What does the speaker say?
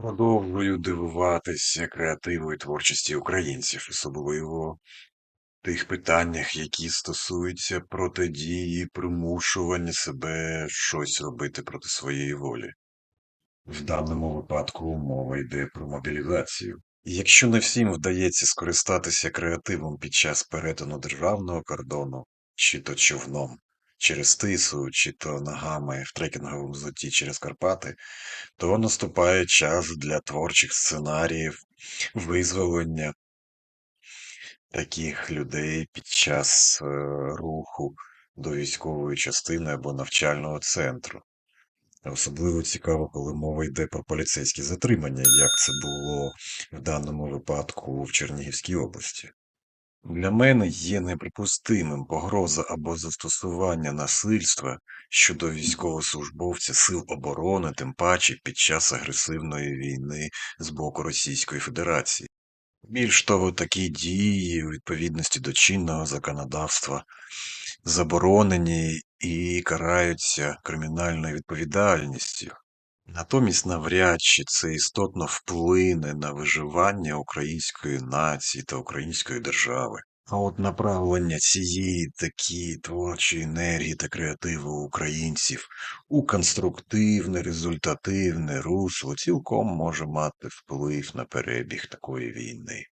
Продовжую дивуватися креативу творчості українців, особливо в тих питаннях, які стосуються протидії, примушування себе щось робити проти своєї волі. В даному випадку мова йде про мобілізацію. Якщо не всім вдається скористатися креативом під час перетину державного кордону, чи то човном через тису, чи то ногами в трекінговому взутті через Карпати, то наступає час для творчих сценаріїв, визволення таких людей під час е, руху до військової частини або навчального центру. Особливо цікаво, коли мова йде про поліцейські затримання, як це було в даному випадку в Чернігівській області. Для мене є неприпустимим погроза або застосування насильства щодо військовослужбовця Сил оборони, тим паче під час агресивної війни з боку Російської Федерації. Більш того, такі дії у відповідності до чинного законодавства заборонені і караються кримінальною відповідальністю. Натомість навряд чи це істотно вплине на виживання української нації та української держави. А от направлення цієї такі творчої енергії та креативу українців у конструктивне, результативне русло цілком може мати вплив на перебіг такої війни.